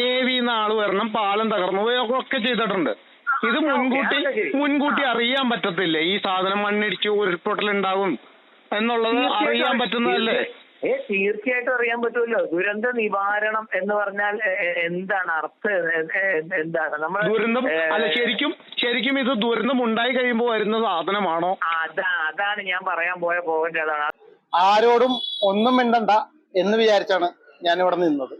നേവിന്ന് ആൾ വരണം പാലം തകർന്നു ഒക്കെ ചെയ്തിട്ടുണ്ട്. ഇത് മുൻകൂട്ടി മുൻകൂട്ടി അറിയാൻ പറ്റത്തില്ല? ഈ സാധനം മണ്ണിടിച്ച് ഉരുൾപൊട്ടൽ ഉണ്ടാവും എന്നുള്ളത് അറിയാൻ പറ്റുന്നതല്ലേ? ഏ തീർച്ചയായിട്ടും അറിയാൻ പറ്റുമല്ലോ. ദുരന്ത നിവാരണം എന്ന് പറഞ്ഞാൽ എന്താണ് അർത്ഥം? എന്താണ്? നമ്മൾ ദുരന്തം അല്ല ശരിക്കും ശരിക്കും ഇത് ദുരന്തം ഉണ്ടായി കഴിയുമ്പോൾ വരുന്ന സാധനമാണോ? അതാ അതാണ് ഞാൻ പറയാൻ പോയ പോകേണ്ടതാണ് ആരോടും ഒന്നും മിണ്ടണ്ട എന്ന് വിചാരിച്ചാണ് ഞാൻ ഇവിടെ നിന്നത്.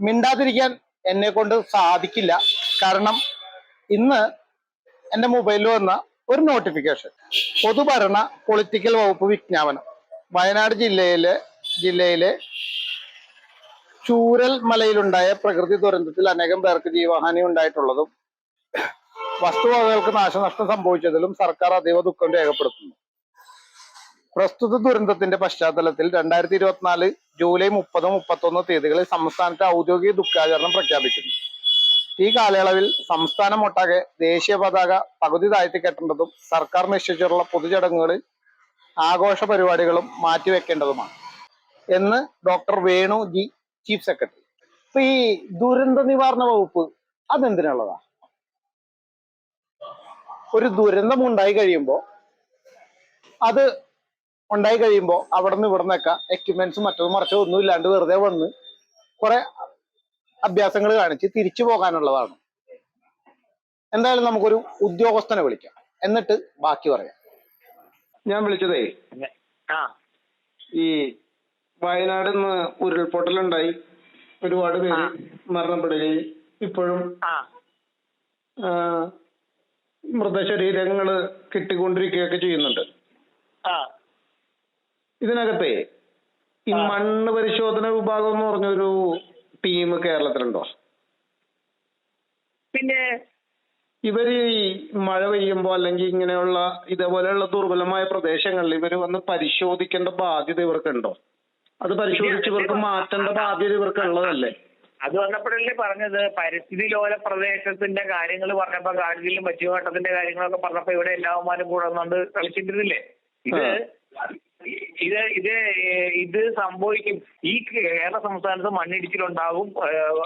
മിണ്ടാതിരിക്കാൻ എന്നെ കൊണ്ട് സാധിക്കില്ല. കാരണം ഇന്ന് എന്റെ മൊബൈലിൽ വന്ന ഒരു നോട്ടിഫിക്കേഷൻ പൊതുഭരണ പൊളിറ്റിക്കൽ വകുപ്പ് വിജ്ഞാപനം. വയനാട് ജില്ലയിലെ ജില്ലയിലെ ചൂരൽ മലയിലുണ്ടായ പ്രകൃതി ദുരന്തത്തിൽ അനേകം പേർക്ക് ജീവഹാനി ഉണ്ടായിട്ടുള്ളതും വസ്തുവകകൾക്ക് നാശനഷ്ടം സംഭവിച്ചതിലും സർക്കാർ അതീവ ദുഃഖം രേഖപ്പെടുത്തുന്നു. പ്രസ്തുത ദുരന്തത്തിന്റെ പശ്ചാത്തലത്തിൽ രണ്ടായിരത്തി ഇരുപത്തിനാല് ജൂലൈ മുപ്പത് മുപ്പത്തൊന്ന് തീയതികളിൽ സംസ്ഥാനത്ത് ഔദ്യോഗിക ദുഃഖാചരണം പ്രഖ്യാപിക്കുന്നു ഈ കാലയളവിൽ സംസ്ഥാനമൊട്ടാകെ ദേശീയ പതാക പകുതി താഴ്ത്തി കെട്ടേണ്ടതും സർക്കാർ നിശ്ചയിച്ചിട്ടുള്ള പൊതുചടങ്ങുകളിൽ ആഘോഷ പരിപാടികളും മാറ്റിവെക്കേണ്ടതുമാണ് എന്ന് doctor Venu ji chief secretary. ഇപ്പൊ ഈ ദുരന്ത നിവാരണ വകുപ്പ് അതെന്തിനുള്ളതാ? ഒരു ദുരന്തം ഉണ്ടായി കഴിയുമ്പോൾ അത് ഉണ്ടായി കഴിയുമ്പോൾ അവിടെ നിന്ന് ഇവിടെ നിന്നൊക്കെ എക്യുപ്മെന്റ്സും മറ്റൊന്നും മറിച്ചോ ഒന്നും ഇല്ലാണ്ട് വെറുതെ വന്ന് കുറെ അഭ്യാസങ്ങൾ കാണിച്ച് തിരിച്ചു പോകാനുള്ളതാണ്. എന്തായാലും നമുക്കൊരു ഉദ്യോഗസ്ഥനെ വിളിക്കാം. എന്നിട്ട് ബാക്കി പറയാം. ഞാൻ വിളിച്ചതേ ആ. ഈ വയനാട് നിന്ന് ഉരുൾപൊട്ടലുണ്ടായി. ഒരുപാട് പേര്. മരണപ്പെടുകയും ഇപ്പോഴും മൃതശരീരങ്ങൾ കിട്ടിക്കൊണ്ടിരിക്കുകയൊക്കെ ചെയ്യുന്നുണ്ട്. ആ. ഇതിനകത്തെ ഈ മണ്ണ് പരിശോധന വിഭാഗം എന്ന് പറഞ്ഞൊരു ടീം കേരളത്തിലുണ്ടോ? പിന്നെ ഇവർ ഈ മഴ പെയ്യുമ്പോ അല്ലെങ്കിൽ ഇങ്ങനെയുള്ള ഇതേപോലെയുള്ള ദുർബലമായ പ്രദേശങ്ങളിൽ ഇവർ വന്ന് പരിശോധിക്കേണ്ട ബാധ്യത ഇവർക്കുണ്ടോ? അത് പരിശോധിച്ച് ഇവർക്ക് മാറ്റേണ്ട ബാധ്യത ഇവർക്ക് ഉള്ളതല്ലേ? അത് വന്നപ്പോഴല്ലേ പറഞ്ഞത്. പരിസ്ഥിതി ലോല പ്രദേശത്തിന്റെ കാര്യങ്ങൾ പറഞ്ഞപ്പോ കാർഗിലും പശ്ചിമഘട്ടത്തിന്റെ കാര്യങ്ങളൊക്കെ പറഞ്ഞപ്പോ ഇവിടെ എല്ലാവന്മാരും കൂടെ വന്നുകൊണ്ട് കളിച്ചിട്ടിരുന്നില്ലേ? ഇത് ഇത് ഇത് ഇത് സംഭവിക്കും. ഈ കേരള സംസ്ഥാനത്ത് മണ്ണിടിച്ചിലുണ്ടാകും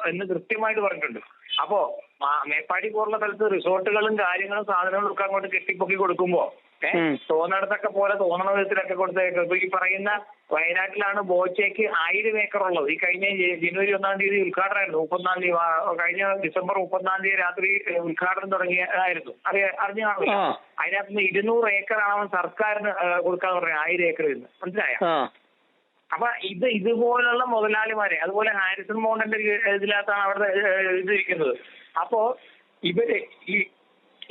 എന്ന് കൃത്യമായിട്ട് പറഞ്ഞിട്ടുണ്ട്. അപ്പോ മേപ്പാടി പോലുള്ള സ്ഥലത്ത് റിസോർട്ടുകളും കാര്യങ്ങളും സാധനങ്ങളും ഒക്കെ അങ്ങോട്ട് കെട്ടിപ്പൊക്കി കൊടുക്കുമ്പോ ഏഹ്. തോന്നിടത്തൊക്കെ പോലെ തോന്നണ വിധത്തിലൊക്കെ കൊടുത്തേക്ക് ഇപ്പൊ ഈ പറയുന്ന വയനാട്ടിലാണ് ബോച്ചയ്ക്ക് ആയിരം ഏക്കർ ഉള്ളത്. ഈ കഴിഞ്ഞ ജനുവരി ഒന്നാം തീയതി ഉദ്ഘാടനമായിരുന്നു. മുപ്പത്തൊന്നാം തീയതി കഴിഞ്ഞ ഡിസംബർ മുപ്പത്തൊന്നാം തീയതി രാത്രി ഉദ്ഘാടനം തുടങ്ങിയതായിരുന്നു അറിയ അറിഞ്ഞു കാണില്ല അതിനകത്ത് നിന്ന് ഇരുന്നൂറ് ഏക്കറാണ് അവൻ സർക്കാരിന് കൊടുക്കാന്ന് പറഞ്ഞത് ആയിരം ഏക്കർ നിന്ന്. മനസ്സിലായ? അപ്പൊ ഇത് ഇതുപോലുള്ള മുതലാളിമാരെ അതുപോലെ ഹാരിസൺ മോണ്ടന്റെ ഇതിനകത്താണ് അവിടെ ഇതിരിക്കുന്നത് ഇത് ഇരിക്കുന്നത്. അപ്പോ ഇവർ ഈ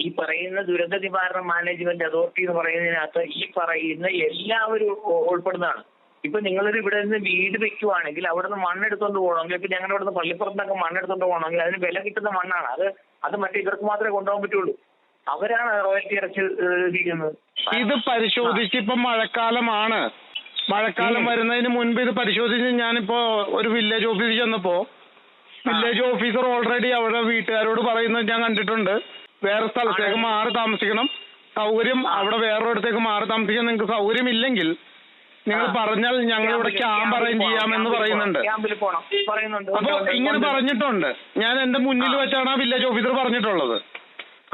ഈ പറയുന്ന ദുരന്ത നിവാരണ മാനേജ്മെന്റ് അതോറിറ്റി എന്ന് പറയുന്നതിനകത്ത് ഈ പറയുന്ന എല്ലാവരും ഉൾപ്പെടുന്നതാണ്. ഇപ്പൊ നിങ്ങളൊരു ഇവിടെ നിന്ന് വീട് വെക്കുവാണെങ്കിൽ അവിടെ നിന്ന് മണ്ണെടുത്തോണ്ട് പോകണമെങ്കിൽ ഇപ്പൊ ഞങ്ങളുടെ ഇവിടെ നിന്ന് പള്ളിപ്പുറത്തൊക്കെ മണ്ണെടുത്തോണ്ട് പോകണമെങ്കിൽ അതിന് വില കിട്ടുന്ന മണ്ണാണ്. അത് അത് മറ്റേ ഇവർക്ക് മാത്രമേ കൊണ്ടുപോകാൻ പറ്റുള്ളൂ. അവരാണ് റോയൽറ്റി ഇറച്ചി ഇരിക്കുന്നത് ഇത് പരിശോധിച്ച് ഇപ്പൊ മഴക്കാലമാണ്. മഴക്കാലം വരുന്നതിന് മുൻപ് ഇത് പരിശോധിച്ച് ഞാനിപ്പോ ഒരു വില്ലേജ് ഓഫീസിൽ ചെന്നപ്പോ വില്ലേജ് ഓഫീസർ ഓൾറെഡി അവരുടെ വീട്ടുകാരോട് പറയുന്നത് ഞാൻ കണ്ടിട്ടുണ്ട്. വേറെ സ്ഥലത്തേക്ക് മാറി താമസിക്കണം. സൗകര്യം അവിടെ വേറൊരിടത്തേക്ക് മാറി താമസിക്കാൻ നിങ്ങൾക്ക് സൗകര്യം ഇല്ലെങ്കിൽ നിങ്ങൾ. പറഞ്ഞാൽ ഞങ്ങൾ ഇവിടെ ക്യാമ്പ് അറേഞ്ച് ചെയ്യാമെന്ന് പറയുന്നുണ്ട്. അപ്പൊ ഇങ്ങനെ. പറഞ്ഞിട്ടുണ്ട്. ഞാൻ എന്റെ മുന്നിൽ. വെച്ചാണ് ആ വില്ലേജ് ഓഫീസർ പറഞ്ഞിട്ടുള്ളത്.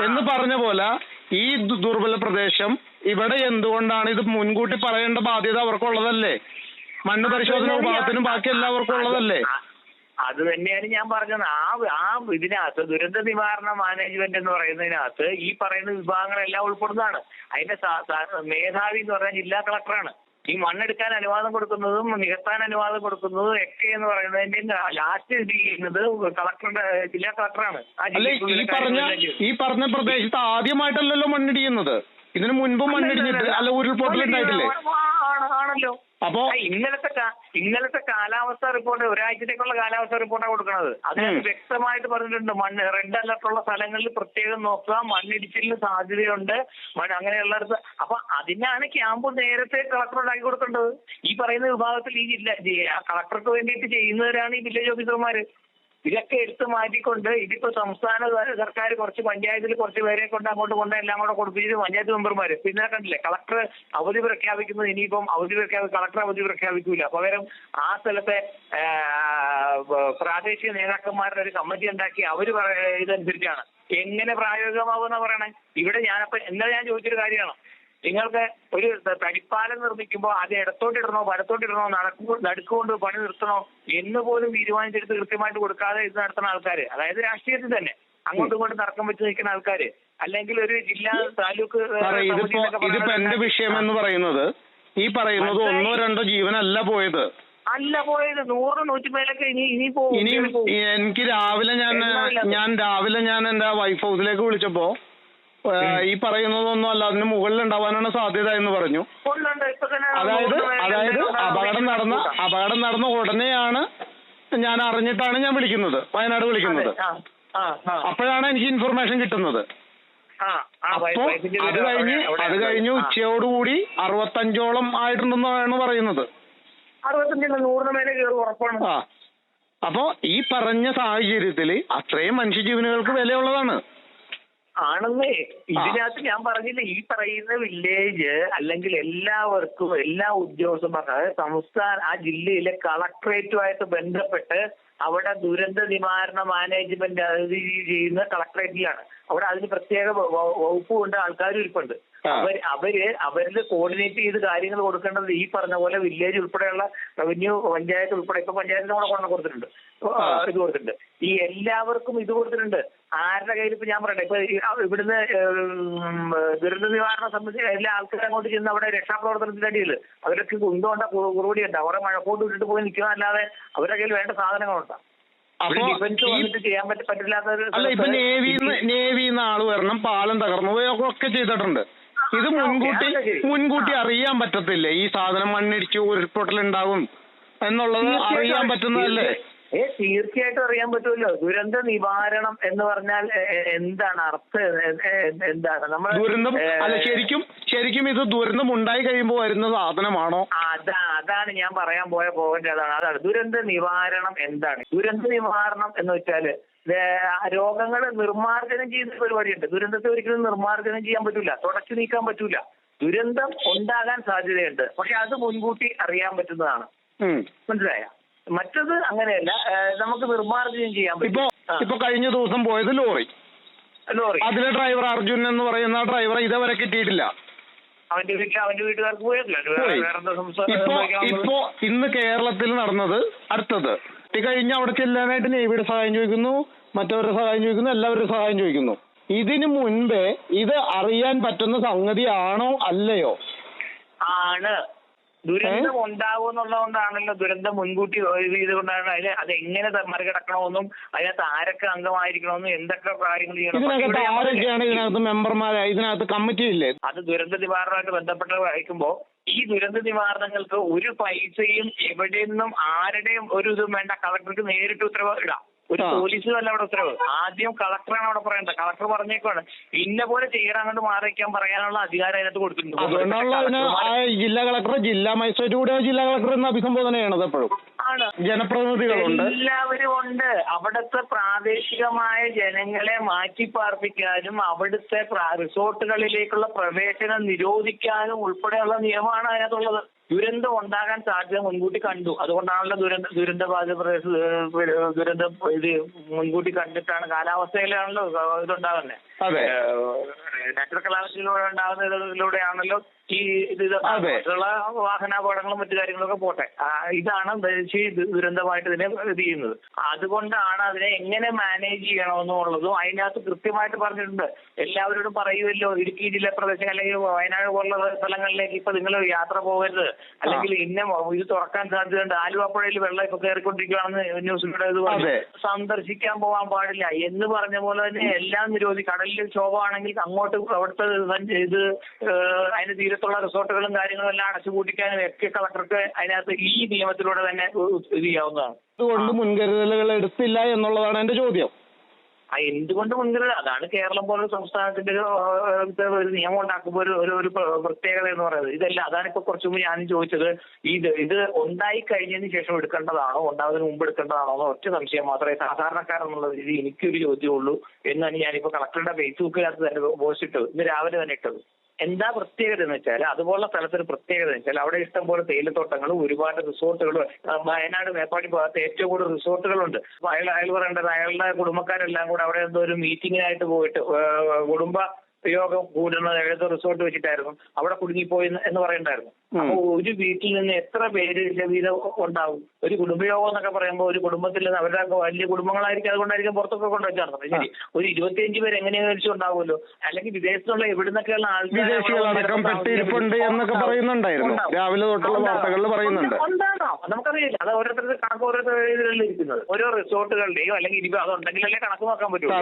എന്ന് പറഞ്ഞ പോലെ ഈ ദുർബല പ്രദേശം ഇവിടെ എന്തുകൊണ്ടാണ് ഇത് മുൻകൂട്ടി പറയേണ്ട ബാധ്യത അവർക്കുള്ളതല്ലേ? മണ്ണ് പരിശോധന വിഭാഗത്തിനും ബാക്കി എല്ലാവർക്കും ഉള്ളതല്ലേ? അത് തന്നെയാണ് ഞാൻ പറഞ്ഞത്. ആ ആ ഇതിനകത്ത് ദുരന്ത നിവാരണ മാനേജ്മെന്റ് എന്ന് പറയുന്നതിനകത്ത് ഈ പറയുന്ന വിഭാഗങ്ങളെല്ലാം ഉൾപ്പെടുന്നതാണ്. അതിന്റെ മേധാവി എന്ന് പറഞ്ഞാൽ ജില്ലാ കളക്ടറാണ് ഈ മണ്ണെടുക്കാൻ അനുവാദം കൊടുക്കുന്നതും നികത്താൻ അനുവാദം കൊടുക്കുന്നതും ഒക്കെ എന്ന് പറയുന്നതിന്റെ ലാസ്റ്റ് ഇത് ചെയ്യുന്നത് കളക്ടറുടെ ജില്ലാ കളക്ടറാണ് ഈ പറഞ്ഞ ഈ പറഞ്ഞ പ്രദേശത്ത് ആദ്യമായിട്ടല്ലല്ലോ മണ്ണിടിയുന്നത്? ഇതിനു മുൻപ് മണ്ണിടിഞ്ഞിട്ട് അല്ല ഉരുൾപൊട്ടൽ ഉണ്ടായിട്ടില്ലേ? ആണല്ലോ. അപ്പോ ഇന്നലത്തെ ഇന്നലത്തെ കാലാവസ്ഥ റിപ്പോർട്ട് ഒരാഴ്ചത്തേക്കുള്ള കാലാവസ്ഥ റിപ്പോർട്ടാണ് കൊടുക്കുന്നത് അതിനകത്ത് വ്യക്തമായിട്ട് പറഞ്ഞിട്ടുണ്ട് മണ്ണ് റെഡ് അലർട്ട് ഉള്ള സ്ഥലങ്ങളിൽ പ്രത്യേകം നോക്കുക മണ്ണിടിച്ചിലിന് സാധ്യതയുണ്ട് മണ്ണ് അങ്ങനെയുള്ളിടത്ത് അപ്പൊ അതിനാണ് ക്യാമ്പ് നേരത്തെ കളക്ടർ ഉണ്ടാക്കി കൊടുക്കേണ്ടത്. ഈ പറയുന്ന വിഭാഗത്തിൽ ഈ ജില്ല കളക്ടർക്ക് വേണ്ടിയിട്ട് ചെയ്യുന്നവരാണ് ഈ വില്ലേജ് ഓഫീസർമാര് ഇതൊക്കെ എടുത്തു മാറ്റിക്കൊണ്ട് ഇതിപ്പോ സംസ്ഥാന സർക്കാർ കുറച്ച് പഞ്ചായത്തിൽ കുറച്ച് പേരെ കൊണ്ട് അങ്ങോട്ട് കൊണ്ട് എല്ലാം കൂടെ കൊടുപ്പിച്ചിട്ട് പഞ്ചായത്ത് മെമ്പർമാര്. പിന്നെ കണ്ടില്ലേ കളക്ടർ അവധി പ്രഖ്യാപിക്കുന്നത് ഇനിയിപ്പം അവധി പ്രഖ്യാപി കളക്ടർ അവധി പ്രഖ്യാപിക്കൂല. പകരം ആ സ്ഥലത്തെ പ്രാദേശിക നേതാക്കന്മാരുടെ ഒരു കമ്മിറ്റി ഉണ്ടാക്കി അവർ ഇതനുസരിച്ചാണ്. എങ്ങനെ പ്രായോഗികമാകുന്ന പറയണേ? ഇവിടെ ഞാനപ്പോ എന്താ ഞാൻ ചോദിച്ചൊരു കാര്യമാണ്. നിങ്ങൾക്ക് ഒരു തടിപ്പാലം നിർമ്മിക്കുമ്പോൾ അത് ഇടത്തോട്ടിടണോ വലത്തോട്ടിടണോ നടക്കു നടുക്കുകൊണ്ട് പണി നിർത്തണോ എന്ന് പോലും തീരുമാനിച്ചെടുത്ത് കൃത്യമായിട്ട് കൊടുക്കാതെ ഇത് നടത്തുന്ന ആൾക്കാര്. അതായത് രാഷ്ട്രീയത്തിൽ തന്നെ. അങ്ങോട്ടും ഇങ്ങോട്ടും തർക്കം വെച്ച് നിൽക്കുന്ന ആൾക്കാര്. അല്ലെങ്കിൽ ഒരു ജില്ലാ താലൂക്ക് ഇതിപ്പോ എന്റെ വിഷയം എന്ന് പറയുന്നത്? ഈ പറയുന്നത് ഒന്നോ രണ്ടോ ജീവനല്ല പോയത്. അല്ല പോയത്. നൂറ് നൂറ്റിമേലൊക്കെ ഇനി ഇനി പോകും. ഇനി. എനിക്ക് രാവിലെ ഞാൻ ഞാൻ രാവിലെ ഞാൻ എന്റെ വൈഫ് ഹൗസിലേക്ക് വിളിച്ചപ്പോ ഈ പറയുന്നതൊന്നും അല്ല. അതിന് മുകളിൽ ഉണ്ടാവാനാണ് സാധ്യത എന്ന് പറഞ്ഞു അതായത് അതായത് അപകടം നടന്ന അപകടം നടന്ന ഉടനെയാണ് ഞാൻ അറിഞ്ഞിട്ടാണ് ഞാൻ വിളിക്കുന്നത്. വയനാട് വിളിക്കുന്നത്. ആ, ആ, ആ, അപ്പോഴാണ് എനിക്ക് ഇൻഫർമേഷൻ കിട്ടുന്നത്. ആ, ആ, അപ്പോ അത് കഴിഞ്ഞ് അത് കഴിഞ്ഞ്. ഉച്ചയോടുകൂടി അറുപത്തഞ്ചോളം ആയിട്ടുണ്ടെന്നാണ് പറയുന്നത്. അപ്പോ ഈ പറഞ്ഞ സാഹചര്യത്തിൽ അത്രയും മനുഷ്യജീവനുകൾക്ക് വിലയുള്ളതാണ്. ആണെന്നേ. ഇതിനകത്ത് ഞാൻ പറഞ്ഞില്ല ഈ പറയുന്ന വില്ലേജ് അല്ലെങ്കിൽ എല്ലാവർക്കും എല്ലാ ഉദ്യോഗസ്ഥന്മാർക്കും അതായത് സംസ്ഥാന ആ ജില്ലയിലെ കളക്ടറേറ്റുമായിട്ട് ബന്ധപ്പെട്ട് അവിടെ ദുരന്ത നിവാരണ മാനേജ്മെന്റ് ചെയ്യുന്ന കളക്ടറേറ്റിലാണ്. അവിടെ അതിന് പ്രത്യേക വകുപ്പ് കൊണ്ട് ആൾക്കാർ ഇരിപ്പുണ്ട്. അവർ അവർ അവരിൽ കോർഡിനേറ്റ് ചെയ്ത് കാര്യങ്ങൾ കൊടുക്കേണ്ടത് ഈ പറഞ്ഞ പോലെ വില്ലേജ് ഉൾപ്പെടെയുള്ള റവന്യൂ പഞ്ചായത്ത് ഉൾപ്പെടെ ഇപ്പൊ പഞ്ചായത്തിന് കൂടെ കൊണ്ട് കൊടുത്തിട്ടുണ്ട്. ഇത് കൊടുത്തിട്ടുണ്ട്. ഈ എല്ലാവർക്കും ഇത് കൊടുത്തിട്ടുണ്ട്. ആരുടെ കയ്യിൽ ഇപ്പൊ ഞാൻ പറയട്ടെ ഇപ്പൊ ഇവിടുന്ന് ദുരന്ത നിവാരണ സംബന്ധിച്ച് എല്ലാ ആൾക്കാരും അങ്ങോട്ട് ചെന്ന് അവിടെ രക്ഷാപ്രവർത്തനത്തിന്റെ അടിയിൽ അവരൊക്കെ കുന്തോണ്ട കുറുപടി ഉണ്ട്. അവരെ മഴക്കോട്ട് വിട്ടിട്ട് പോയി നിൽക്കുക അല്ലാതെ അവരുടെ കയ്യിൽ വേണ്ട സാധനങ്ങളുണ്ട്. അപ്പൊ ഡിഫൻസ് ഈ ചെയ്യാൻ പറ്റില്ലാത്ത അല്ല ഇപ്പൊ നേവിന്ന് നേവിന്ന് ആൾ വരണം പാലം തകർന്നു പോയൊക്കെ ഒക്കെ ചെയ്തിട്ടുണ്ട്. ഇത് മുൻകൂട്ടി മുൻകൂട്ടി അറിയാൻ പറ്റത്തില്ലേ? ഈ സാധനം മണ്ണിടിച്ച് ഉരുൾപൊട്ടലുണ്ടാവും എന്നുള്ളത് അറിയാൻ പറ്റുന്നതല്ലേ? ഏ തീർച്ചയായിട്ടും അറിയാൻ പറ്റുമല്ലോ. ദുരന്ത നിവാരണം എന്ന് പറഞ്ഞാൽ എന്താണ് അർത്ഥം? എന്താണ്? നമ്മൾ ദുരന്തം അല്ല ശരിക്കും ശരിക്കും ഇത് ദുരന്തം ഉണ്ടായി കഴിയുമ്പോൾ വരുന്ന സാധനമാണോ? അതാ അതാണ് ഞാൻ പറയാൻ പോയ പോകേണ്ടതാണ് അതാണ്. അതാണ്. ദുരന്ത നിവാരണം എന്താണ്? ദുരന്ത നിവാരണം എന്ന് വെച്ചാൽ രോഗങ്ങൾ നിർമ്മാർജനം ചെയ്യുന്ന പരിപാടിയുണ്ട്. ദുരന്തത്തെ ഒരിക്കലും നിർമ്മാർജനം ചെയ്യാൻ പറ്റില്ല തുടച്ചു നീക്കാൻ പറ്റൂല. ദുരന്തം ഉണ്ടാകാൻ സാധ്യതയുണ്ട്. പക്ഷെ അത് മുൻകൂട്ടി അറിയാൻ പറ്റുന്നതാണ്. മനസ്സിലായ? മറ്റത് അങ്ങനെയല്ല. നമുക്ക് നിർമ്മാർജനം ചെയ്യാൻ പറ്റും. ഇപ്പൊ കഴിഞ്ഞ ദിവസം പോയത് ലോറി. ലോറി. അതിലെ ഡ്രൈവർ അർജുൻ എന്ന് പറയുന്ന ഡ്രൈവർ ഇതുവരെ കിട്ടിയിട്ടില്ല. അവന്റെ വീട്ടിൽ അവന്റെ വീട്ടുകാർക്ക് പോയല്ലോ ഇപ്പോ ഇപ്പൊ ഇന്ന് കേരളത്തിൽ നടന്നത് അടുത്തത്. കഴിഞ്ഞ് അവിടെ ചെല്ലാനായിട്ട് നേവിയുടെ സഹായം ചോദിക്കുന്നു മറ്റവരുടെ സഹായം ചോദിക്കുന്നു എല്ലാവരുടെ സഹായം ചോദിക്കുന്നു. ഇതിനു മുൻപേ ഇത് അറിയാൻ പറ്റുന്ന സംഗതിയാണോ അല്ലയോ? ആണ്. ദുരന്തം ഉണ്ടാവും എന്നുള്ളതുകൊണ്ടാണല്ലോ ദുരന്തം മുൻകൂട്ടി ഇത് ചെയ്തുകൊണ്ടാണ് അതിന് അത് എങ്ങനെ മറികടക്കണമെന്നും അതിനകത്ത് ആരൊക്കെ അംഗമായിരിക്കണമെന്നും എന്തൊക്കെ കാര്യങ്ങൾ ചെയ്യണം. ഇതിനകത്ത് ആരൊക്കെയാണ് ഇതിനകത്ത് മെമ്പർമാരെ? ഇതിനകത്ത് കമ്മിറ്റി ഇല്ലേ? അത് ദുരന്ത നിവാരണമായിട്ട് ബന്ധപ്പെട്ട് വായിക്കുമ്പോ ഈ ദുരന്ത നിവാരണങ്ങൾക്ക് ഒരു പൈസയും എവിടെ നിന്നും ആരുടെയും ഒരു ഇതും വേണ്ട. കളക്ടർക്ക് നേരിട്ട് ഉത്തരവ് ഇടാം. ഒരു ആ. പോലീസും അവിടെ ഉത്തരവ്. ആദ്യം കളക്ടറാണ് അവിടെ പറയേണ്ടത്. കളക്ടർ പറഞ്ഞേക്കാണ് ഇന്ന പോലെ ചെയ്യണം അങ്ങോട്ട് മാറിക്കാൻ പറയാനുള്ള അധികാരം അതിനകത്ത് കൊടുത്തിട്ടുണ്ട്. ജില്ലാ കളക്ടർ ജില്ലാ മജിസ്ട്രേറ്റ് കൂടെ ജില്ലാ കളക്ടർ എന്ന് അഭിസംബോധന ചെയ്യണത് എപ്പോഴും? ആണ്. ജനപ്രതിനിധികളുണ്ട്. എല്ലാവരും ഉണ്ട്. അവിടുത്തെ പ്രാദേശികമായ ജനങ്ങളെ മാറ്റി പാർപ്പിക്കാനും അവിടുത്തെ റിസോർട്ടുകളിലേക്കുള്ള പ്രവേശനം നിരോധിക്കാനും ഉൾപ്പെടെയുള്ള നിയമമാണ് അതിനകത്തുള്ളത്. ദുരന്തം ഉണ്ടാകാൻ സാധ്യത മുൻകൂട്ടി കണ്ടു. അതുകൊണ്ടാണല്ലോ ദുരന്ത ദുരന്ത ബാധിത പ്രദേശ ദുരന്ത ഇത് മുൻകൂട്ടി കണ്ടിട്ടാണ് കാലാവസ്ഥയിലാണല്ലോ ഇതുണ്ടാകുന്നത് അതെ. നാച്ചുറൽ കലാവസ്ഥയിലൂടെ ഉണ്ടാകുന്നതിലൂടെയാണല്ലോ ഈ ഇത് ഇത് മറ്റുള്ള വാഹനാപകടങ്ങളും മറ്റു കാര്യങ്ങളൊക്കെ പോട്ടെ. ഇതാണ് ദേശീയ ദുരന്തമായിട്ട് ഇതിനെ ഇത് ചെയ്യുന്നത്. അതുകൊണ്ടാണ് അതിനെ എങ്ങനെ മാനേജ് ചെയ്യണമെന്നുള്ളതും അതിനകത്ത് കൃത്യമായിട്ട് പറഞ്ഞിട്ടുണ്ട്. എല്ലാവരോടും പറയുമല്ലോ ഇടുക്കി ജില്ലാ പ്രദേശം അല്ലെങ്കിൽ വയനാട് പോലുള്ള സ്ഥലങ്ങളിലേക്ക് ഇപ്പൊ നിങ്ങൾ യാത്ര പോകരുത്. അല്ലെങ്കിൽ ഇന്ന ഇത് തുറക്കാൻ സാധ്യതയുണ്ട്. ആലുവാപ്പുഴയിൽ വെള്ളം ഇപ്പൊ കയറിക്കൊണ്ടിരിക്കുകയാണെന്ന് ന്യൂസിലൂടെ ഇത് പറഞ്ഞു. സന്ദർശിക്കാൻ പോകാൻ പാടില്ല. എന്ന് പറഞ്ഞ പോലെ തന്നെ എല്ലാം നിരോധി കടലിൽ ക്ഷോഭമാണെങ്കിൽ അങ്ങോട്ട് അവിടുത്തെ ഇത് അതിന് തീരത്തുള്ള റിസോർട്ടുകളും കാര്യങ്ങളും എല്ലാം അടച്ചുപൂട്ടിക്കാനും ഒക്കെ കളക്ടർക്ക് അതിനകത്ത് ഈ നിയമത്തിലൂടെ തന്നെ ഇത് ചെയ്യാവുന്നതാണ്. അതുകൊണ്ട് മുൻകരുതലുകൾ എടുത്തില്ല എന്നുള്ളതാണ് എന്റെ ചോദ്യം. എന്തുകൊണ്ട് മുൻകരുതൽ? അതാണ് കേരളം പോലുള്ള സംസ്ഥാനത്തിന്റെ ഒരു, നിയമം ഉണ്ടാക്കുമ്പോൾ ഒരു ഒരു ഒരു പ്രത്യേകത എന്ന് പറയുന്നത്. ഇതല്ല അതാണ് ഇപ്പൊ കുറച്ചു മുമ്പ് ഞാനും ചോദിച്ചത്. ഇത് ഇത് ഉണ്ടായി കഴിഞ്ഞതിന് ശേഷം എടുക്കേണ്ടതാണോ? ഉണ്ടാവുന്നതിന് മുമ്പ് എടുക്കേണ്ടതാണോ എന്ന് ഒറ്റ സംശയം മാത്രമേ സാധാരണക്കാരെന്നുള്ള രീതി എനിക്കൊരു ചോദ്യമുള്ളൂ എന്നാണ് ഞാനിപ്പോ കളക്ടറുടെ ഫേസ്ബുക്കിനകത്ത് തന്നെ പോസ്റ്റ് ഇട്ടത് ഇന്ന് രാവിലെ തന്നെ ഇട്ടത്. എന്താ പ്രത്യേകത എന്ന് വെച്ചാൽ അതുപോലുള്ള സ്ഥലത്തൊരു പ്രത്യേകത എന്ന് വെച്ചാൽ അവിടെ ഇഷ്ടംപോലെ തേയിലത്തോട്ടങ്ങളും ഒരുപാട് റിസോർട്ടുകളും വയനാട് മേപ്പാടി ഭാഗത്ത് ഏറ്റവും കൂടുതൽ റിസോർട്ടുകളുണ്ട്. അയാൾ അയാൾ പറയേണ്ടത് അയാളുടെ കുടുംബക്കാരെല്ലാം കൂടെ അവിടെ എന്തോ ഒരു മീറ്റിങ്ങിനായിട്ട് പോയിട്ട് കുടുംബ യോഗം കൂടുന്നത് ഏതോ റിസോർട്ട് വെച്ചിട്ടായിരുന്നു. അവിടെ കുടുങ്ങിപ്പോയി എന്ന് പറയണ്ടായിരുന്നു. അപ്പൊ ഒരു വീട്ടിൽ നിന്ന് എത്ര പേര് വീതം ഉണ്ടാവും? ഒരു കുടുംബയോഗം എന്നൊക്കെ പറയുമ്പോൾ ഒരു കുടുംബത്തിൽ നിന്ന് അവരുടെ വലിയ കുടുംബങ്ങളായിരിക്കും അതുകൊണ്ടായിരിക്കും പുറത്തൊക്കെ കൊണ്ടുവച്ചാർന്നത് ശരി ഒരു ഇരുപത്തിയഞ്ച് പേര് എങ്ങനെയാ ഉണ്ടാവുമല്ലോ? അല്ലെങ്കിൽ വിദേശത്തുള്ള ആൾക്കാർ രാവിലെ തൊട്ടുള്ള വാർത്തകളിൽ പറയുന്നുണ്ട്. നമുക്കറിയില്ല. അത് ഓരോരുത്തരുടെ കണക്ക് ഓരോരുത്തരുടെ ഇരിക്കുന്നത്. ഓരോ റിസോർട്ടുകളുടെയോ അല്ലെങ്കിൽ ഇനി അതുണ്ടെങ്കിലല്ലേ കണക്ക് നോക്കാൻ പറ്റുള്ളൂ.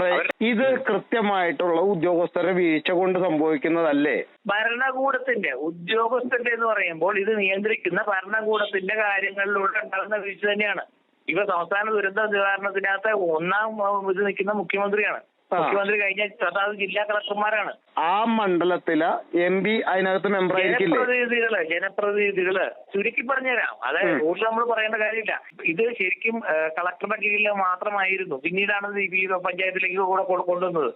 ഇത് കൃത്യമായിട്ടുള്ള ഉദ്യോഗസ്ഥരുടെ വീഴ്ച കൊണ്ട് സംഭവിക്കുന്നതല്ലേ ഭരണകൂടത്തിന്റെ ഉദ്യോഗസ്ഥന്റെ എന്ന് പറയുമ്പോൾ ഇത് നിയന്ത്രിക്കുന്ന ഭരണകൂടത്തിന്റെ കാര്യങ്ങളിലൂടെ ഉണ്ടാകുന്ന വീഴ്ച തന്നെയാണ് ഇവ സംസ്ഥാന ദുരന്ത നിവാരണത്തിനകത്ത് ഒന്നാം ഇത് നിൽക്കുന്ന മുഖ്യമന്ത്രിയാണ്. മുഖ്യമന്ത്രി കഴിഞ്ഞാൽ അതാത് ജില്ലാ കളക്ടർമാരാണ്. ആ മണ്ഡലത്തിലെ എം പി അതിനകത്ത് മെമ്പർ ആയിരിക്കില്ലേ? ജനപ്രതിനിധികൾ ജനപ്രതിനിധികൾ ചുരുക്കി പറഞ്ഞുതരാം. അതായത് കൂടുതൽ നമ്മൾ പറയേണ്ട കാര്യമില്ല. ഇത് ശരിക്കും കളക്ടറുടെ കീഴിൽ മാത്രമായിരുന്നു. പിന്നീടാണ് പഞ്ചായത്തിലേക്ക് കൂടെ കൊണ്ടുവന്നത്.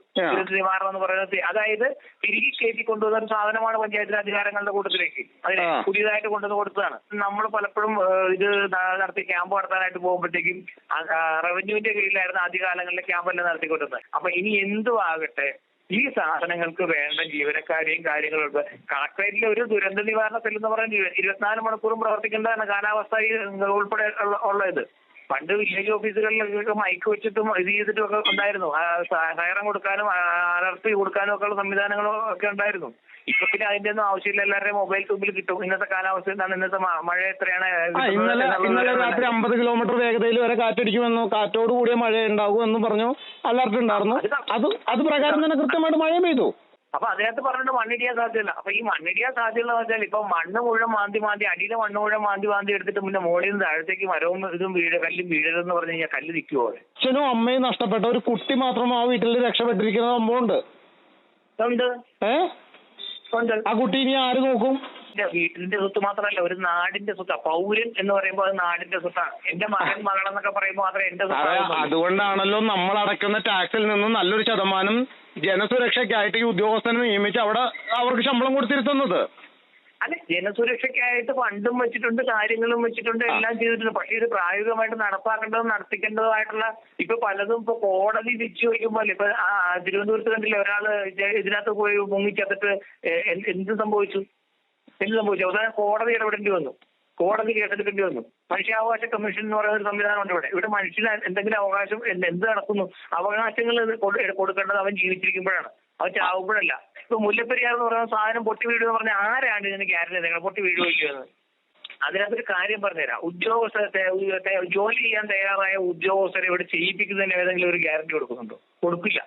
നിവാരണം എന്ന് പറയുന്നത് അതായത് തിരികെ കയറ്റി കൊണ്ടുവന്ന ഒരു സാധനമാണ് പഞ്ചായത്തിലെ അധികാരങ്ങളുടെ കൂട്ടത്തിലേക്ക്. അതിനെ. പുതിയതായിട്ട് കൊണ്ടുവന്ന് കൊടുത്തതാണ്. നമ്മൾ പലപ്പോഴും ഇത് നടത്തി ക്യാമ്പ് നടത്താനായിട്ട് പോകുമ്പോഴത്തേക്കും റവന്യൂവിന്റെ കീഴിലായിരുന്നു ആദ്യകാലങ്ങളിലെ ക്യാമ്പെല്ലാം നടത്തിക്കൊണ്ടിരുന്നത്. അപ്പൊ ഇനി എന്തും ആകട്ടെ ഈ സാധനങ്ങൾക്ക് വേണ്ട ജീവനക്കാരെയും കാര്യങ്ങളും കളക്ടറേറ്റിലെ ഒരു ദുരന്ത നിവാരണ സെൽ എന്ന് പറയുന്നത് ഇരുപത്തിനാല് മണിക്കൂറും പ്രവർത്തിക്കേണ്ടതാണ് കാലാവസ്ഥ ഉൾപ്പെടെ ഉള്ള- ഉള്ളത്. പണ്ട് വില്ലേജ് ഓഫീസുകളിലൊക്കെ മൈക്ക് വെച്ചിട്ടും ഇത് ചെയ്തിട്ടും ഒക്കെ ഉണ്ടായിരുന്നു. സഹായം കൊടുക്കാനും അലർട്ട് കൊടുക്കാനും ഒക്കെ ഉള്ള സംവിധാനങ്ങളും ഒക്കെ ഉണ്ടായിരുന്നു. ഇപ്പൊ പിന്നെ അതിന്റെ ഒന്നും ആവശ്യമില്ല. എല്ലാവരുടെയും മൊബൈൽ തുമ്പിൽ കിട്ടും. ഇന്നത്തെ കാലാവസ്ഥ എന്താണ്? ഇന്നത്തെ മഴ എത്രയാണ്? ഇന്നലെ ഇന്നലെ രാത്രി അമ്പത് കിലോമീറ്റർ വേഗതയിൽ വരെ കാറ്റടിക്കുമെന്നോ കാറ്റോട് കൂടിയ മഴ ഉണ്ടാകും എന്ന് പറഞ്ഞു അലർട്ട് ഉണ്ടായിരുന്നു. അത് അത് പ്രകാരം തന്നെ കൃത്യമായിട്ട് മഴ പെയ്തു. അപ്പൊ അതിനകത്ത് പറഞ്ഞിട്ട് മണ്ണിടിയാൻ സാധ്യതയില്ല. അപ്പൊ ഈ മണ്ണിടിയാൻ സാധ്യത എന്ന് വെച്ചാൽ ഇപ്പൊ മണ്ണ് മുഴുവൻ മാന്തി മാന്തി അടിയിലെ മണ്ണ് മുഴുവൻ മാന്തി മാന്തി എടുത്തിട്ട് പിന്നെ മോളിൽ നിന്ന് താഴത്തേക്ക് മരവും ഇതും വീട് കല്ലും വീഴരുതെന്ന് പറഞ്ഞു കഴിഞ്ഞാൽ കല്ല് നിൽക്കുമോ അച്ഛനും അമ്മയും നഷ്ടപ്പെട്ട ഒരു കുട്ടി മാത്രം ആ വീട്ടിൽ രക്ഷപ്പെട്ടിരിക്കുന്ന സംഭവമുണ്ട്. ഉണ്ട് ഏ? ഉണ്ട് ആ കുട്ടി ഇനി ആര് നോക്കും? വീട്ടിന്റെ സ്വത്ത് മാത്രമല്ല ഒരു നാടിന്റെ സ്വത്താ. പൗരൻ എന്ന് പറയുമ്പോൾ അത് നാടിന്റെ സ്വത്താണ്. എന്റെ മകൻ മരണം എന്നൊക്കെ പറയുമ്പോൾ മാത്രമേ എന്റെ. അതുകൊണ്ടാണല്ലോ നമ്മൾ അടക്കുന്ന ടാക്സിൽ നിന്ന് നല്ലൊരു ശതമാനം ജനസുരക്ഷയ്ക്കായിട്ട് ഈ ഉദ്യോഗസ്ഥനെ നിയമിച്ച് അവിടെ അവർക്ക് ശമ്പളം കൊടുത്തിരുത്തുന്നത്. അല്ല ജനസുരക്ഷയ്ക്കായിട്ട് ഫണ്ടും വെച്ചിട്ടുണ്ട് കാര്യങ്ങളും വെച്ചിട്ടുണ്ട് എല്ലാം ചെയ്തിട്ടുണ്ട്. പക്ഷേ ഇത് പ്രായോഗികമായിട്ട് നടപ്പാക്കേണ്ടതും നടത്തിക്കേണ്ടതുമായിട്ടുള്ള ഇപ്പൊ പലതും ഇപ്പൊ കോടതി വിധിച്ചു വയ്ക്കുമ്പോൾ ഇപ്പൊ തിരുവനന്തപുരത്ത് കണ്ടില്ലേ ഒരാൾ ഇതിനകത്ത് പോയി മുങ്ങിച്ചത്തിട്ട് എന്ത് സംഭവിച്ചു? എന്ത് സംഭവിച്ചു? അവസാനം കോടതി ഇടപെടേണ്ടി വന്നു. കോടതി കേസെടുക്കേണ്ടി വന്നു. മനുഷ്യാവകാശ കമ്മീഷൻ എന്ന് പറയുന്ന ഒരു സംവിധാനമുണ്ട് ഇവിടെ. ഇവിടെ മനുഷ്യന് എന്തെങ്കിലും അവകാശം എന്ത് നടക്കുന്നു? അവകാശങ്ങൾ കൊടു- കൊടുക്കേണ്ടത് അവൻ ജീവിച്ചിരിക്കുമ്പോഴാണ്. അവൻ ചാവുമ്പോഴല്ല. ഇപ്പൊ മുല്ലപ്പെരിയാർ എന്ന് പറയുന്ന സാധനം പൊട്ടി വീഴുക എന്ന് പറഞ്ഞാൽ ആരാണ് ഇതിന് ഗ്യാരണ്ടി നിങ്ങൾ പൊട്ടി വീഴുകയെന്ന് അതിനകത്തൊരു കാര്യം പറഞ്ഞുതരാം. ഉദ്യോഗസ്ഥരെ ജോലി ചെയ്യാൻ തയ്യാറായ ഉദ്യോഗസ്ഥരെ ഇവിടെ ചെയ്യിപ്പിക്കുന്നതിന് ഏതെങ്കിലും ഒരു ഗ്യാരണ്ടി കൊടുക്കുന്നുണ്ടോ? കൊടുക്കില്ല.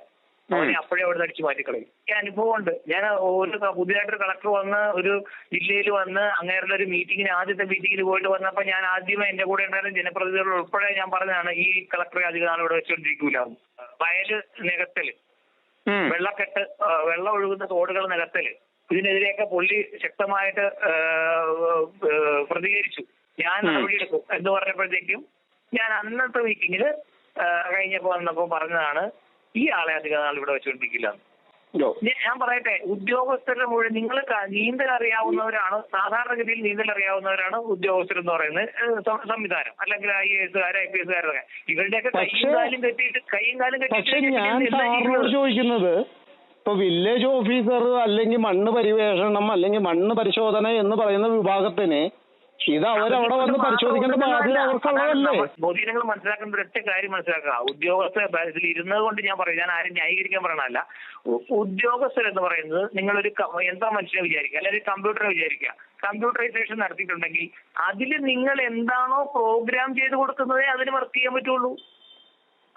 അവനെ അപ്പോഴേ അവിടെ അടിച്ചു മാറ്റിക്കളയും. ഈ അനുഭവം ഉണ്ട് ഞാൻ ഒരു പുതിയതായിട്ടൊരു കളക്ടർ വന്ന് ഒരു ജില്ലയിൽ വന്ന് അങ്ങനെയുള്ള ഒരു മീറ്റിങ്ങിന് ആദ്യത്തെ മീറ്റിങ്ങിൽ പോയിട്ട് വന്നപ്പോൾ ഞാൻ ആദ്യമേ എന്റെ കൂടെ ഉണ്ടായിരുന്ന ജനപ്രതിനിധികൾ ഉൾപ്പെടെ ഞാൻ പറഞ്ഞതാണ് ഈ കളക്ടറെ അധികം നാൾ ഇവിടെ വെച്ചുകൊണ്ടിരിക്കൂല വയൽ നികത്തൽ. വെള്ളക്കെട്ട് വെള്ളം ഒഴുകുന്ന തോടുകൾ നികത്തൽ ഇതിനെതിരെയൊക്കെ പുള്ളി ശക്തമായിട്ട് പ്രതികരിച്ചു ഞാൻ. നടപടിയെടുക്കും എന്ന് പറഞ്ഞപ്പോഴത്തേക്കും ഞാൻ അന്നത്തെ മീറ്റിംഗിൽ കഴിഞ്ഞപ്പോ വന്നപ്പോ പറഞ്ഞതാണ് ഈ ആളെ അധിക നാൾ ഇവിടെ വെച്ചുകൊണ്ടിരിക്കില്ല. ഞാൻ പറയട്ടെ. ഉദ്യോഗസ്ഥരുടെ മുഴുവൻ നിങ്ങൾ നീന്തൽ അറിയാവുന്നവരാണ് സാധാരണഗതിയിൽ നീന്തൽ അറിയാവുന്നവരാണ് ഉദ്യോഗസ്ഥർ എന്ന് പറയുന്നത് സംവിധാനം. അല്ലെങ്കിൽ ഐ എ എസുകാർ ഐ പി എസുകാരൊക്കെ ഇവരുടെയൊക്കെ കൈയും കാലും കെട്ടിയിട്ട് കൈയും കാലും കെട്ടിയിട്ട്? ചോദിക്കുന്നത് ഇപ്പൊ വില്ലേജ് ഓഫീസർ അല്ലെങ്കിൽ മണ്ണ് പരിവേഷണം അല്ലെങ്കിൽ മണ്ണ് പരിശോധന എന്ന് പറയുന്ന വിഭാഗത്തിന് ഇത് അവരവിടെ വന്ന് പരിശോധിക്കേണ്ട ബാധ്യത അവർക്കുള്ളതല്ലേ പൊതുജനങ്ങൾ മനസ്സിലാക്കേണ്ട ഒരൊറ്റ കാര്യം മനസ്സിലാക്കുക. ഉദ്യോഗസ്ഥ ഇതിൽ ഇരുന്നത് കൊണ്ട് ഞാൻ പറയും. ഞാൻ ആരും ന്യായീകരിക്കാൻ പറയണല്ല ഉദ്യോഗസ്ഥർ എന്ന് പറയുന്നത് നിങ്ങളൊരു എന്താ യന്ത്ര മനുഷ്യനെ വിചാരിക്കുക? അല്ലെങ്കിൽ കമ്പ്യൂട്ടറെ വിചാരിക്കുക. കമ്പ്യൂട്ടറൈസേഷൻ നടത്തിയിട്ടുണ്ടെങ്കിൽ അതിൽ നിങ്ങൾ എന്താണോ പ്രോഗ്രാം ചെയ്ത് കൊടുക്കുന്നതേ അതിന് വർക്ക് ചെയ്യാൻ പറ്റുള്ളൂ.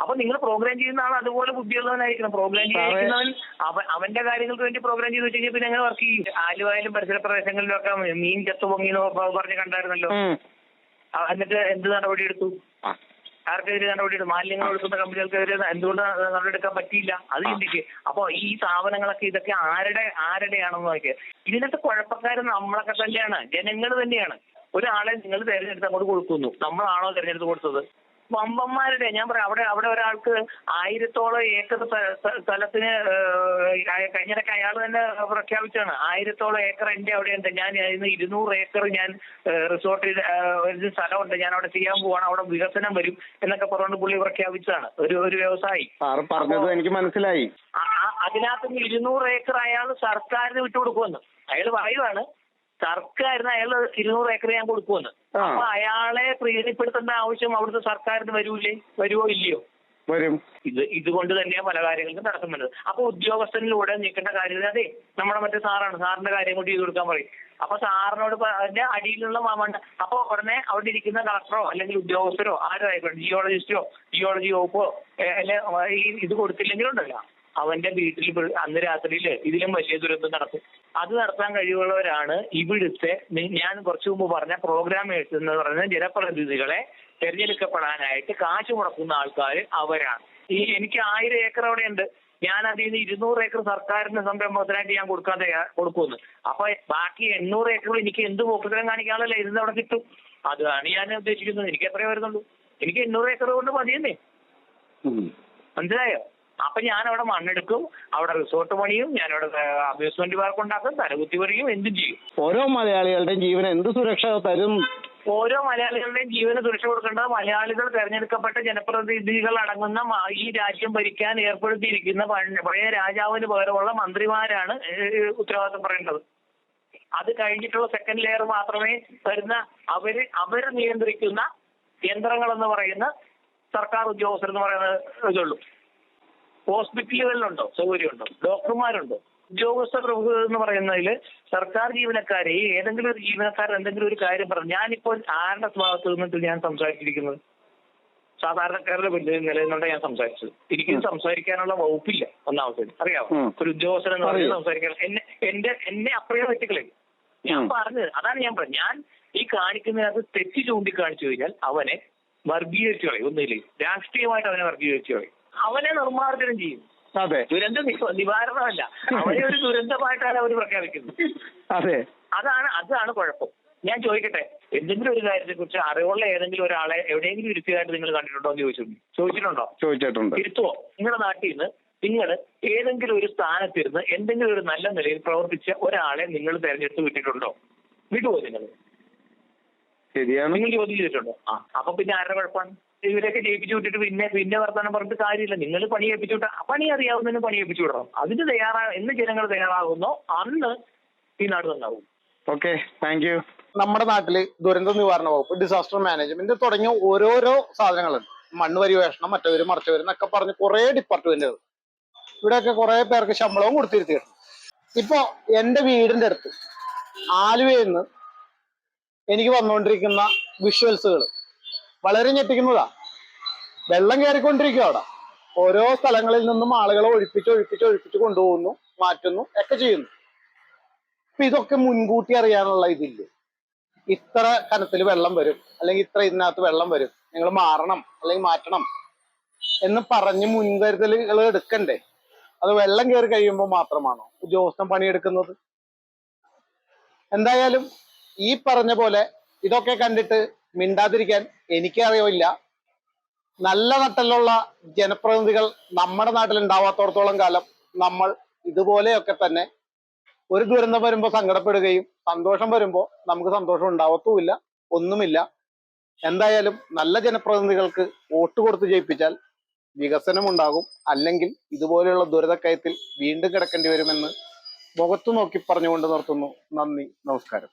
അപ്പൊ നിങ്ങൾ പ്രോഗ്രാം ചെയ്യുന്ന ആൾ അതുപോലെ ബുദ്ധിയുള്ളവനായിരിക്കണം. പ്രോഗ്രാം ചെയ്യുന്നവൻ അവ- അവന്റെ കാര്യങ്ങൾക്ക് വേണ്ടി പ്രോഗ്രാം ചെയ്ത് വെച്ച് കഴിഞ്ഞാൽ പിന്നെ അങ്ങനെ വർക്ക് ചെയ്യും. ആലുവായാലും പരിസര പ്രദേശങ്ങളിലും ഒക്കെ മീൻ ചത്തു പൊങ്ങി പറഞ്ഞ് കണ്ടായിരുന്നല്ലോ. എന്നിട്ട് എന്ത് നടപടി എടുത്തു? ആർക്കെതിരെ നടപടി എടുത്തു? മാലിന്യങ്ങൾ എടുക്കുന്ന കമ്പനികൾക്കെതിരെ എന്തുകൊണ്ട് നടപടിയെടുക്കാൻ പറ്റിയില്ല? അത് ചിന്തിക്ക്. അപ്പൊ ഈ സ്ഥാപനങ്ങളൊക്കെ ഇതൊക്കെ ആരുടെ ആരുടെയാണെന്ന് നോക്കിയത് ഇതിനകത്ത് കുഴപ്പക്കാർ നമ്മളൊക്കെ തന്നെയാണ്. ജനങ്ങൾ തന്നെയാണ്. ഒരാളെ നിങ്ങൾ തെരഞ്ഞെടുത്ത് അങ്ങോട്ട് കൊടുക്കുന്നു നമ്മളാണോ തെരഞ്ഞെടുത്ത് കൊടുത്തത്? വമ്പന്മാരുടെ ഞാൻ പറയാം അവിടെ അവിടെ ഒരാൾക്ക് ആയിരത്തോളം ഏക്കർ സ്ഥ- സ്ഥ- സ്ഥലത്തിന് കഴിഞ്ഞിടക്ക് കഴിഞ്ഞിടയ്ക്ക് അയാൾ തന്നെ പ്രഖ്യാപിച്ചാണ് ആയിരത്തോളം ഏക്കർ എന്റെ അവിടെയുണ്ട്. ഞാൻ ഇന്ന് ഇരുന്നൂറ് ഏക്കർ ഞാൻ റിസോർട്ടിൽ ഒരു സ്ഥലമുണ്ട്. ഞാൻ അവിടെ ചെയ്യാൻ പോവാണ്. അവിടെ വികസനം വരും എന്നൊക്കെ പറഞ്ഞുകൊണ്ട് പുള്ളി പ്രഖ്യാപിച്ചതാണ്. ഒരു ഒരു വ്യവസായി. പറഞ്ഞത് എനിക്ക് മനസ്സിലായി. അതിനകത്ത് ഇരുന്നൂറ് ഏക്കർ അയാൾ സർക്കാരിന് വിട്ടുകൊടുക്കുമെന്ന്. അയാൾ പറയുവാണ് സർക്കാരിന് അയാൾ ഇരുന്നൂറ് ഏക്കർ ഞാൻ കൊടുക്കുമെന്ന്. അപ്പൊ അയാളെ പ്രീതിപ്പെടുത്തേണ്ട ആവശ്യം അവിടുത്തെ സർക്കാരിന് വരൂലേ? വരുവോ ഇല്ലയോ? വരും. ഇത് ഇതുകൊണ്ട് തന്നെയാണ് പല കാര്യങ്ങൾക്കും തടസ്സം വരുന്നത് അപ്പൊ ഉദ്യോഗസ്ഥനിലൂടെ നീക്കേണ്ട കാര്യം അതെ നമ്മുടെ മറ്റേ സാറാണ്. സാറിന്റെ കാര്യം കൂടി ചെയ്ത് കൊടുക്കാൻ പറയും. അപ്പൊ സാറിനോട് അതിന്റെ അടിയിലുള്ള മാമണ്ട അപ്പൊ ഉടനെ അവിടെ ഇരിക്കുന്ന കളക്ടറോ അല്ലെങ്കിൽ ഉദ്യോഗസ്ഥരോ ആരോ ആയിക്കോട്ടെ ജിയോളജിസ്റ്റോ ജിയോളജി വകുപ്പോ അല്ലെ ഈ ഇത് കൊടുത്തില്ലെങ്കിലും ഉണ്ടല്ലോ അവന്റെ വീട്ടിൽ അന്ന് രാത്രിയിൽ ഇതിലും വലിയ ദുരന്തം നടക്കും. അത് നടത്താൻ കഴിവുള്ളവരാണ് ഇവിടുത്തെ ഞാൻ കുറച്ചു മുമ്പ് പറഞ്ഞ പ്രോഗ്രാമേഴ്സ് എന്ന് പറയുന്ന ജനപ്രതിനിധികളെ തെരഞ്ഞെടുക്കപ്പെടാനായിട്ട് കാശ് മുടക്കുന്ന ആൾക്കാർ അവരാണ്. ഈ എനിക്ക് ആയിരം ഏക്കർ അവിടെ ഉണ്ട് ഞാൻ അതിൽ നിന്ന് ഇരുന്നൂറ് ഏക്കർ സർക്കാരിന്റെ സംരംഭത്തിനായിട്ട് ഞാൻ കൊടുക്കാൻ കൊടുക്കുന്നു. അപ്പൊ ബാക്കി എണ്ണൂറ് ഏക്കർ എനിക്ക് എന്ത് പോക്കുതരം കാണിക്കാനുള്ള ഇരുന്ന് അവിടെ കിട്ടും. അതാണ് ഞാൻ ഉദ്ദേശിക്കുന്നത്. എനിക്ക് എത്രയേ വരുന്നുള്ളൂ. എനിക്ക് എണ്ണൂറ് ഏക്കർ കൊണ്ട് മതിയെന്നേ. മനസ്സിലായോ? അപ്പൊ ഞാൻ അവിടെ മണ്ണെടുക്കും അവിടെ റിസോർട്ട് പണിയും ഞാൻ അവിടെ അമ്യൂസ്മെന്റ് പാർക്ക് ഉണ്ടാക്കും തലകുത്തി പറയും എന്തും ചെയ്യും. ഓരോ മലയാളികളുടെയും ജീവൻ എന്ത് സുരക്ഷ തരും? ഓരോ മലയാളികളുടെയും ജീവന് സുരക്ഷ കൊടുക്കേണ്ടത് മലയാളികൾ തെരഞ്ഞെടുക്കപ്പെട്ട ജനപ്രതിനിധികൾ അടങ്ങുന്ന ഈ രാജ്യം ഭരിക്കാൻ ഏർപ്പെടുത്തിയിരിക്കുന്ന പഴ- പഴയ രാജാവിന് പകരമുള്ള മന്ത്രിമാരാണ് ഉത്തരവാദിത്തം പറയേണ്ടത്. അത് കഴിഞ്ഞിട്ടുള്ള സെക്കൻഡ് ലെയർ മാത്രമേ വരുന്ന അവർ അവർ നിയന്ത്രിക്കുന്ന യന്ത്രങ്ങൾ എന്ന് പറയുന്ന സർക്കാർ ഉദ്യോഗസ്ഥർ എന്ന് പറയുന്നത് ഇതുള്ളൂ. ഹോസ്പിറ്റലുകളിലുണ്ടോ? സൗകര്യമുണ്ടോ? ഡോക്ടർമാരുണ്ടോ? ഉദ്യോഗസ്ഥ പ്രമുഖർ എന്ന് പറയുന്നതിൽ സർക്കാർ ജീവനക്കാരെ ഏതെങ്കിലും ഒരു ജീവനക്കാരൻ എന്തെങ്കിലും ഒരു കാര്യം പറഞ്ഞു ഞാനിപ്പോൾ ആരുടെ ഭാഗത്ത് നിന്നിട്ട് ഞാൻ സംസാരിച്ചിരിക്കുന്നത്? സാധാരണക്കാരുടെ നിലനിന്നുകൊണ്ട് ഞാൻ സംസാരിച്ചത്. എനിക്ക് സംസാരിക്കാനുള്ള വകുപ്പില്ല ഒന്നാമത്തേത് അറിയാമോ. ഒരു ഉദ്യോഗസ്ഥൻ എന്ന് പറയുന്നത്. സംസാരിക്കാൻ എന്നെ എന്റെ എന്നെ അപ്രിയ വ്യക്തികളെ ഞാൻ. പറഞ്ഞത് അതാണ് ഞാൻ പറഞ്ഞത്. ഞാൻ ഈ കാണിക്കുന്നതിനകത്ത് തെറ്റ് ചൂണ്ടിക്കാണിച്ചു കഴിഞ്ഞാൽ അവനെ വർഗീകരിച്ചു കളയും. ഒന്നുമില്ല? രാഷ്ട്രീയമായിട്ട് അവനെ വർഗീകരിച്ചു കളയും. അവനെ നിർമ്മാർജനം ചെയ്യും. അതെ. ദുരന്ത നിവ- നിവാരണമല്ല. അവനെ ഒരു ദുരന്തമായിട്ടാണ് അവർ പ്രഖ്യാപിക്കുന്നത്. അതെ. അതാണ് അതാണ് കുഴപ്പം. ഞാൻ ചോദിക്കട്ടെ എന്തെങ്കിലും ഒരു കാര്യത്തെ കുറിച്ച് അറിവുള്ള ഏതെങ്കിലും ഒരാളെ എവിടെയെങ്കിലും ഇരുത്തിയതായിട്ട് നിങ്ങൾ കണ്ടിട്ടുണ്ടോ എന്ന് ചോദിച്ചിട്ടുണ്ട്. ചോദിച്ചിട്ടുണ്ടോ? ചോദിച്ചിട്ടുണ്ട്. ഇരുത്തുവോ? നിങ്ങളുടെ നാട്ടിൽ നിന്ന് നിങ്ങൾ ഏതെങ്കിലും ഒരു സ്ഥാനത്തിരുന്ന് എന്തെങ്കിലും ഒരു നല്ല നിലയിൽ പ്രവർത്തിച്ച ഒരാളെ നിങ്ങൾ തെരഞ്ഞെടുത്ത് വിട്ടിട്ടുണ്ടോ? വിടുവോ നിങ്ങൾ? ശരിയാണ്. നിങ്ങൾ ചോദ്യം ചെയ്തിട്ടുണ്ടോ? ആ അപ്പൊ പിന്നെ ആരുടെ കുഴപ്പമാണ്? ഇവരൊക്കെ ജയിപ്പിച്ചു വിട്ടിട്ട് പിന്നെ പിന്നെ വർത്തമാനം പറഞ്ഞിട്ട് കാര്യമില്ല. നിങ്ങൾ പണി ഏൽപ്പിച്ചു വിട്ടാൽ പണി അറിയാവുന്നതിന് പണി ഏൽപ്പിച്ചു വിടണം. അതിന് തയ്യാറാ എന്ന് ജനങ്ങൾ തയ്യാറാകുന്നോ. അന്ന് ഈ നാട് നന്നാവും. Okay thank you. നമ്മുടെ നാട്ടിൽ ദുരന്ത നിവാരണ വകുപ്പ് ഡിസാസ്റ്റർ മാനേജ്മെന്റ് തുടങ്ങിയ ഓരോരോ സാധനങ്ങളുണ്ട്. മണ്ണ് പരിവേഷണം മറ്റവര് മറിച്ചവര് എന്നൊക്കെ പറഞ്ഞ് കുറെ ഡിപ്പാർട്ട്മെന്റുകൾ ഇവിടെയൊക്കെ കുറെ പേർക്ക് ശമ്പളവും കൊടുത്തിരുത്തിയിട്ടുണ്ട്. ഇപ്പൊ എന്റെ വീടിന്റെ അടുത്ത് ആലുവയിൽ നിന്ന് എനിക്ക് വന്നുകൊണ്ടിരിക്കുന്ന വിഷ്വൽസുകൾ വളരെ ഞെട്ടിക്കുന്നതാ. വെള്ളം കയറിക്കൊണ്ടിരിക്കുക അവിടെ. ഓരോ സ്ഥലങ്ങളിൽ നിന്നും ആളുകളെ ഒഴിപ്പിച്ച് ഒഴിപ്പിച്ച് ഒഴിപ്പിച്ച് കൊണ്ടുപോകുന്നു മാറ്റുന്നു ഒക്കെ ചെയ്യുന്നു. അപ്പൊ ഇതൊക്കെ മുൻകൂട്ടി അറിയാനുള്ള ഇതില്ലേ? ഇത്ര കനത്തിൽ വെള്ളം വരും അല്ലെങ്കിൽ ഇത്ര ഇതിനകത്ത് വെള്ളം വരും നിങ്ങൾ മാറണം അല്ലെങ്കിൽ മാറ്റണം എന്ന് പറഞ്ഞ് മുൻകരുതലുകൾ എടുക്കണ്ടേ? അത് വെള്ളം കയറി കഴിയുമ്പോൾ മാത്രമാണോ ഉദ്യോഗസ്ഥൻ പണിയെടുക്കുന്നത്? എന്തായാലും ഈ പറഞ്ഞ പോലെ ഇതൊക്കെ കണ്ടിട്ട് മിണ്ടാതിരിക്കാൻ എനിക്കറിയില്ല നല്ല നട്ടലുള്ള ജനപ്രതിനിധികൾ നമ്മുടെ നാട്ടിൽ ഉണ്ടാവാത്തോടത്തോളം കാലം നമ്മൾ ഇതുപോലെയൊക്കെ തന്നെ ഒരു ദുരന്തം വരുമ്പോൾ സങ്കടപ്പെടുകയും സന്തോഷം വരുമ്പോൾ നമുക്ക് സന്തോഷം ഉണ്ടാവത്തുമില്ല ഒന്നുമില്ല. എന്തായാലും നല്ല ജനപ്രതിനിധികൾക്ക് വോട്ട് കൊടുത്ത് ജയിപ്പിച്ചാൽ വികസനം ഉണ്ടാകും. അല്ലെങ്കിൽ ഇതുപോലെയുള്ള ദുരിതക്കയത്തിൽ വീണ്ടും കിടക്കേണ്ടി വരുമെന്ന് മുഖത്തു നോക്കി പറഞ്ഞുകൊണ്ട് നിർത്തുന്നു. നന്ദി നമസ്കാരം.